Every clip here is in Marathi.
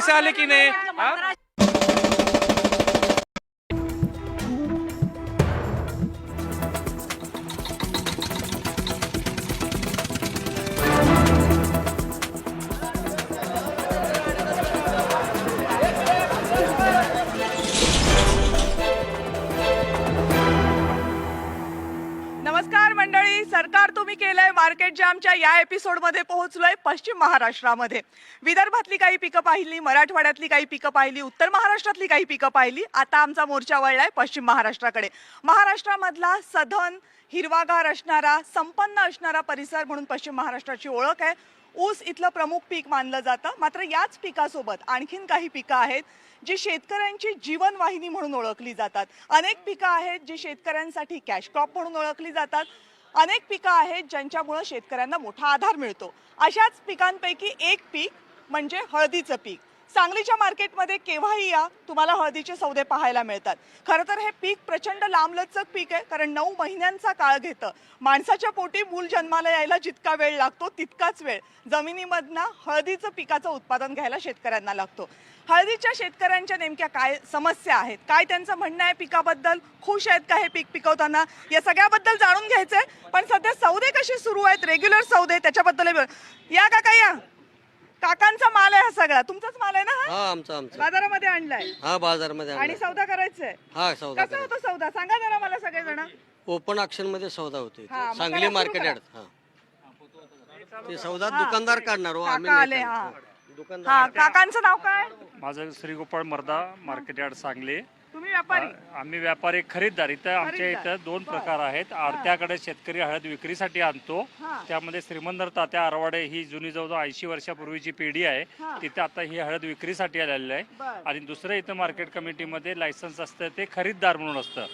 पैसे आले की नाही हा? जे आमच्या या एपिसोडमध्ये पोहोचलोय पश्चिम महाराष्ट्रामध्ये. विदर्भातली काही पिकं पाहिली मराठवाड्यातली काही पिकं पाहिली उत्तर महाराष्ट्रातली काही पिकं पाहिली. आता आमचा मोर्चा वळलाय पश्चिम महाराष्ट्राकडे. महाराष्ट्रामधला सधन हिरवागार असणारा संपन्न असणारा परिसर म्हणून पश्चिम महाराष्ट्राची ओळख आहे. ऊस इथलं प्रमुख पीक मानलं जातं. मात्र याच पिकासोबत आणखीन काही पिकं आहेत जी शेतकऱ्यांची जीवनवाहिनी म्हणून ओळखली जातात. अनेक पिकं आहेत जी शेतकऱ्यांसाठी कॅश क्रॉप म्हणून ओळखली जातात. अनेक पिकं आहेत ज्यांच्यामुळं शेतकऱ्यांना मोठा आधार मिळतो. अशाच पिकांपैकी एक पीक म्हणजे हळदीचं पीक. सांगलीच्या मार्केटमध्ये केव्हाही या तुम्हाला हळदीचे सौदे पाहायला मिळतात. खरं तर हे पीक प्रचंड लांबलचक पीक आहे कारण नऊ महिन्यांचा काळ घेतं. माणसाच्या पोटी मूल जन्माला यायला जितका वेळ लागतो तितकाच वेळ. जमिनीमधनं हळदीचं पिकाचं उत्पादन घ्यायला शेतकऱ्यांना लागतो. हळदीच्या शेतकऱ्यांच्या नेमक्या काय समस्या आहेत? काय त्यांचं म्हणणं आहे पिकाबद्दल? खुश आहेत का हे पीक पिकवताना? या सगळ्याबद्दल जाणून घ्यायचंय. पण सध्या सौदे कसे सुरू आहेत? रेग्युलर सौदे त्याच्याबद्दल या काका या काकांचा माल आहे हा सगळा. तुमचाच माल आहे ना हा? हा आमचा आमचा. बाजारामध्ये आणलाय. हा बाजारमध्ये आणि आणला. सौदा करायचंय हा सौदा कसा होतो सौदा? सांगा जरा मला सगळेजण. ओपन ऑक्शनमध्ये सौदा होते हा, मग सांगली मार्केट. यार्ड. हा. ते सौदा दुकानदार काढणार हो आम्ही काका नाही आले हा. काढणार. दुकानदार हा काकांचं नाव काय? माझं श्रीगोपाळ मर्दा मार्केट यार्ड सांगली. तुम्ही व्यापारी? आम्ही व्यापारी खरीददार. इथं आमच्या. इथं दोन प्रकार आहेत. आरत्याकडे शेतकरी हळद विक्रीसाठी आणतो. त्यामध्ये श्रीमंतर तात्या आरवाडे ही जुनी जवळजवळ ऐंशी वर्षापूर्वीची पिढी आहे. तिथे आता ही हळद विक्रीसाठी आलेली आहे. आणि दुसरं इथं मार्केट कमिटीमध्ये लायसन्स असतं ते खरीददार म्हणून असतं.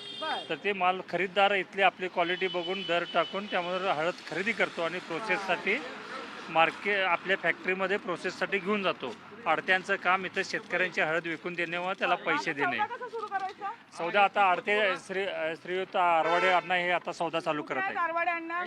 तर ते माल खरीददार इथली आपली क्वालिटी बघून दर टाकून त्यामध्ये हळद खरेदी करतो आणि प्रोसेससाठी मार्के आपल्या फॅक्टरीमध्ये प्रोसेससाठी घेऊन जातो. आडत्यांचं काम इथं शेतकऱ्यांची हळद विकून देणे व त्याला पैसे देणे. सौदा कसा सुरू करायचा? सौदा आता आडते श्री श्रीयुत आरवाडे अण्णा हे आता सौदा चालू करत आहे आरवाडे अण्णा?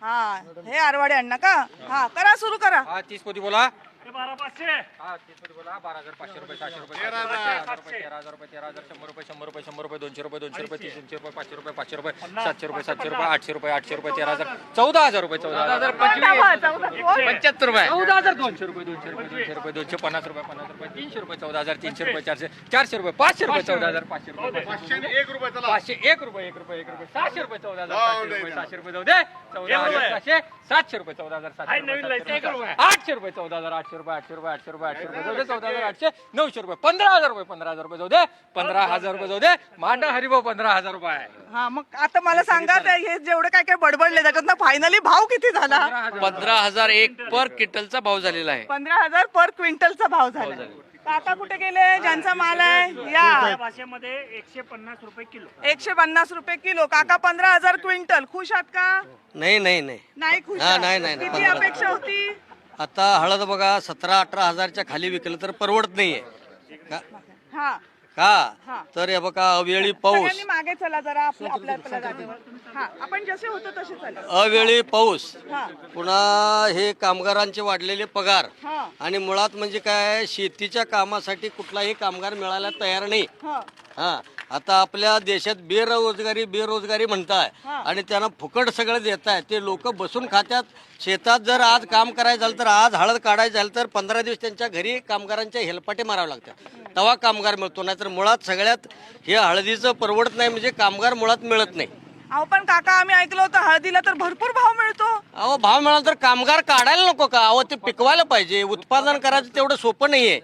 हा हे आरवाडे अण्णा का? हा करा सुरू करा. हा तीस पोती बोला. बारा पाचशे हा तीस पोती बोला बारा हजार पाचशे रुपये सहाशे रुपये तेरा हजार. रुपये तेरा हजार रुपये तेरा हजार शंभर रुपये शंभर रुपये शंभर रुपये दोनशे रुपये दोनशे रुपये तीनशे रुपये पाचशे रुपये पाचशे रुपये सातशे रुपये सातशे रुपये आठशे रुपये आठशे रुपये तेरा हजार. चौदा हजार रुपये चौदा हजार? पंच्याहत्तर रुपये. चौदा हजार दोनशे रुपये दोनशे रुपये दोनशे रुपये दोनशे पन्नास रुपये पन्नास रुपये तीनशे रुपये चौदा हजार तीनशे रुपये चारशे चारशे रुपये पाचशे रुपये चौदा हजार पाचशे रुपये पाचशे एक रुपये पाचशे एक रुपये एक रुपये एक रुपये सहाशे रुपये चौदा हजार सहाशे रुपये सहाशे रुपये जाऊ दे. चौदा हजार सहाशे सातशे रुपये चौदा हजार सातशे रुपये. आठशे रुपये चौदा हजार आठशे रुपये आठशे रुपये आठशे रुपये आठशे रुपये. जाऊ दे चौदा हजार आठशे नऊशे रुपये. पंधरा हजार रुपये पंधरा हजार रुपये जाऊ दे. पंधरा हजार रुपये जाऊ दे. मांडा हरिभाऊ पंधरा हजार रुपये हा मग आता मला सांगा ते हे जेवढे काय काय बडबडले त्याच्यातनं फायनली भाव किती झाला? पंधरा हजार. एक पर किटलचा भाव झालेला आहे. पंधरा हजार पर क्विंटलचा भाव झाला. काका कुठे गेले? ज्यांचा माल आहे या. भाषेमध्ये एकशे पन्नास रुपये किलो. एकशे पन्नास रुपये किलो. काका पंधरा हजार क्विंटल. खुश आहात का? नाही नाही नाही. नाही खुश हा, आहात? नाही, नाही, नाही, किती. अपेक्षा होती? आता हळद बघा सतरा अठरा हजारच्या खाली विकलं तर परवडत नाहीये. का? हा. हा. का तर हे बघा अवेळी पाऊस सगळ्यांनी मागे चला जरा आपल्या आपल्या आपल्या जागेवर. हा आपण जसे होतो तसे चला. अवेळी पाऊस. हा. पुन्हा हे कामगारांचे वाढलेले पगार. हा. आणि मुळात म्हणजे काय शेतीच्या कामासाठी कुठलाही कामगार मिळायला तयार नाही. हा. हा. आता आपल्या देशात बेरोजगारी बेरोजगारी म्हणताय. आणि त्यांना फुकट सगळं देत आहे ते लोक बसून खात्यात. शेतात जर आज काम करायचं झालं तर आज हळद काढायचं झालं तर पंधरा दिवस त्यांच्या घरी कामगारांच्या हेलपाटे मारावे लागतात. तेव्हा कामगार मिळतो नाहीतर मुळात सगळ्यात हे हळदीचं परवडत नाही म्हणजे कामगार मुळात मिळत नाही. अहो पण काका आम्ही ऐकलं होतं हळदीला तर भरपूर भाव मिळतो. अहो भाव मिळाला तर कामगार काढायला नको का? अहो ते पिकवायला पाहिजे. उत्पादन करायचं तेवढं सोपं नाहीये.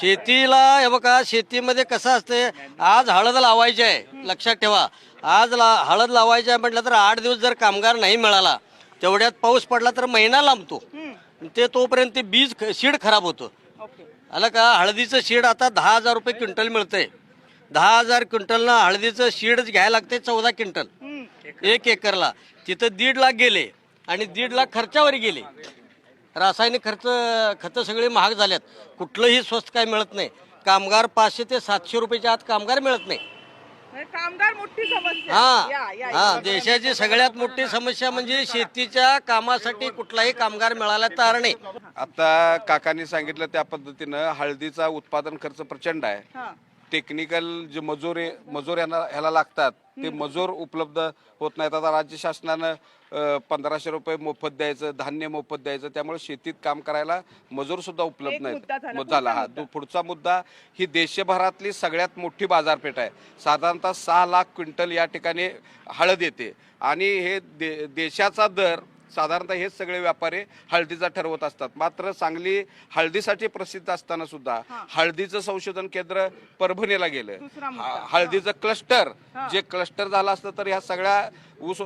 शेतीला हे बघा शेतीमध्ये कसं असते आज हळद लावायची आहे. लक्षात ठेवा. आज ला हळद लावायची आहे म्हटलं तर आठ दिवस जर कामगार नाही मिळाला तेवढ्यात पाऊस पडला तर महिना लांबतो. ते तोपर्यंत ते बीज सीड खराब होतं. आलं का? हळदीचं शीड आता दहा हजार रुपये क्विंटल मिळतंय. दहा हजार क्विंटलनं हळदीचं शीडच घ्यायला लागते चौदा क्विंटल. एक एकरला. तिथं दीड लाख गेले आणि दीड लाख खर्चावर गेले. रासायनिक खर्च खतं सगळे महाग झाल्यात. कुठलंही स्वस्त काय मिळत नाही. कामगार पाचशे ते सातशे रुपयाच्या आत कामगार मिळत नाही. म्हणजे कामगार मोठी समस्या हा. या, हा. देशाची सगळ्यात मोठी समस्या म्हणजे शेतीच्या कामासाठी कुठलाही कामगार मिळाला तयार नाही. आता काकांनी सांगितलं त्या पद्धतीनं हळदीचा उत्पादन खर्च प्रचंड आहे. हा. टेक्निकल जे मजूर मजूर यांना ह्याला लागतात. ते मजूर उपलब्ध होत नाहीत. आता राज्य शासनानं पंधराशे रुपये मोफत द्यायचं धान्य मोफत द्यायचं त्यामुळे शेतीत काम करायला मजूर सुद्धा उपलब्ध नाहीत. मुद्दा झाला. हा. पुढचा मुद्दा ही देशभरातली सगळ्यात मोठी बाजारपेठ आहे. साधारणतः सहा लाख क्विंटल या ठिकाणी हळद येते. आणि हे दे देशाचा दर साधारणतः हेच सगळे व्यापारी हळदीचा ठरवत असतात. मात्र सांगली हळदीसाठी प्रसिद्ध असताना सुद्धा हळदीचं संशोधन केंद्र परभणीला गेलं. हळदीचं क्लस्टर जे क्लस्टर झालं असतं तर ह्या सगळ्या ऊस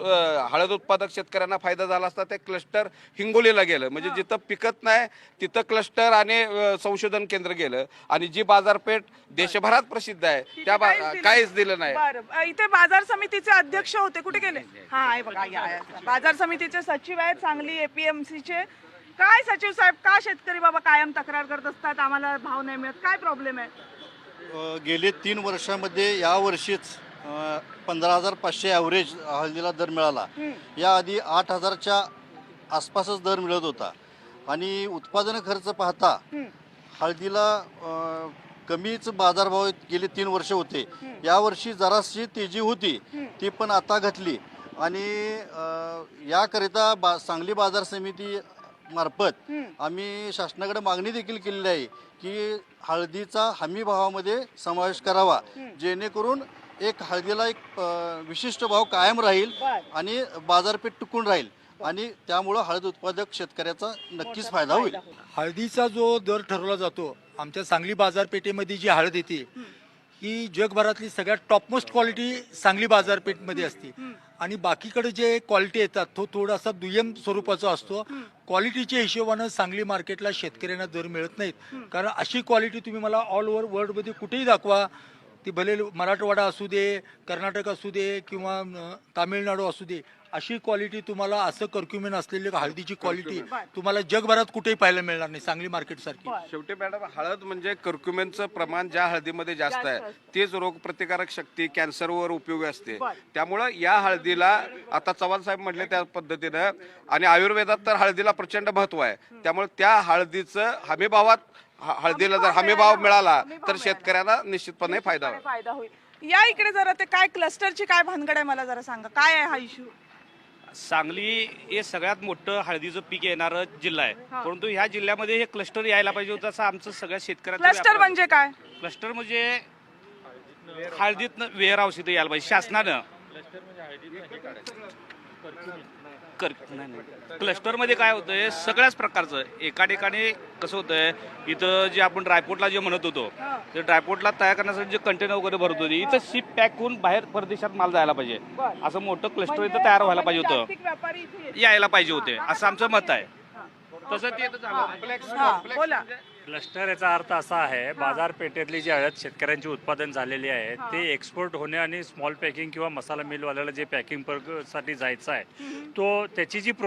हळद उत्पादक शेतकऱ्यांना फायदा झाला असता ते क्लस्टर हिंगोलीला गेलं. म्हणजे जिथं पिकत नाही तिथं क्लस्टर आणि संशोधन केंद्र गेलं. आणि जी बाजारपेठ देशभरात प्रसिद्ध आहे त्या काहीच दिलं नाही. इथे बाजार समितीचे अध्यक्ष होते. कुठे गेले? हा बघा. बाजार समितीचे सचिव आहेत सांगली एपीएमसी चे. काय सचिव साहेब का शेतकरी बाबा कायम तक्रार करत असतात? आम्हाला भाव नाही मिळत. काय प्रॉब्लेम आहे? गेले तीन वर्षामध्ये यावर्षीच पंधरा हजार पाचशे ॲव्हरेज हळदीला दर मिळाला. याआधी आठ हजारच्या आसपासच दर मिळत होता. आणि उत्पादन खर्च पाहता हळदीला कमीच बाजारभाव गेले तीन वर्ष होते. यावर्षी जराशी तेजी होती. ती पण आता घटली. आणि याकरिता बा सांगली बाजार समिती मार्फत आम्ही शासनाकडे मागणी देखील केलेली आहे की हळदीचा हमी भावामध्ये समावेश करावा. जेणेकरून एक हळदीला एक विशिष्ट भाव कायम राहील. आणि बाजारपेठ टिकून राहील आणि त्यामुळं हळद उत्पादक शेतकऱ्याचा नक्कीच फायदा होईल. हळदीचा जो दर ठरवला जातो आमच्या सांगली बाजारपेठेमध्ये जी हळद येते ही जगभरातली सगळ्यात टॉपमोस्ट क्वालिटी सांगली बाजारपेठमध्ये असते. आणि बाकीकडे जे क्वालिटी येतात तो थोडासा दुय्यम स्वरूपाचा असतो. क्वालिटीच्या हिशोबानं सांगली मार्केटला शेतकऱ्यांना दर मिळत नाहीत. कारण अशी क्वालिटी तुम्ही मला ऑल ओव्हर वर्ल्डमध्ये कुठेही दाखवा ती भले मराठवाडा असू दे कर्नाटक असू दे किंवा तामिळनाडू असू दे अशी क्वालिटी तुम्हाला असं कर्क्युमेन असलेली हळदीची क्वालिटी तुम्हाला जगभरात कुठेही पाहायला मिळणार नाही सांगली मार्केट सारखी. शेवटी मॅडम हळद म्हणजे कर्क्युमेनचं प्रमाण ज्या हळदीमध्ये जास्त आहे तेच रोगप्रतिकारक शक्ती कॅन्सरवर उपयोगी असते. त्यामुळं या हळदीला आता चव्हाण साहेब म्हटले त्या पद्धतीनं आणि आयुर्वेदात तर हळदीला प्रचंड महत्त्व आहे. त्यामुळे त्या हळदीचं हमीभावात हळदीला जर हमीभाव मिळाला तर शेतकऱ्यांना निश्चितपणे फायदा होईल. फायदा होईल. या इकडे जरा ते काय क्लस्टरची काय भानगड आहे मला जरा सांगा. काय आहे हा इश्यू सांगली हे सगळ्यात मोठं हळदीचं पीक येणारं जिल्हा आहे. परंतु ह्या जिल्ह्यामध्ये हे क्लस्टर यायला पाहिजे होतं असं आमचं सगळ्या शेतकऱ्यांचं क्लस्टर म्हणजे काय? क्लस्टर म्हणजे हळदीत वेअर औषधं यायला पाहिजे. शासनानं. कर नाही, नाही. क्लस्टरमध्ये काय होतंय सगळ्याच प्रकारचं. एका ठिकाणी कसं होतंय इथं जे आपण ड्रायपोर्टला जे म्हणत होतो ते ड्रायपोर्टला तयार करण्यासाठी जे कंटेनर वगैरे भरत होते इथं शिप पॅक होऊन बाहेर परदेशात माल जायला पाहिजे. असं मोठं क्लस्टर इथं तयार व्हायला पाहिजे होतं. यायला पाहिजे होते. असं आमचं मत आहे. तसं ते झालं. हा, बोला. क्लस्टर याचा अर्थ असा आहे बाजारपेठेतली जी हळद शेतकऱ्यांची उत्पादन झालेली आहे ते एक्सपोर्ट होणे आणि स्मॉल पॅकिंग किंवा मसाला मिलवाल्याला जे पॅकिंगसाठी जायचं आहे तो त्याची जी प्रोसेस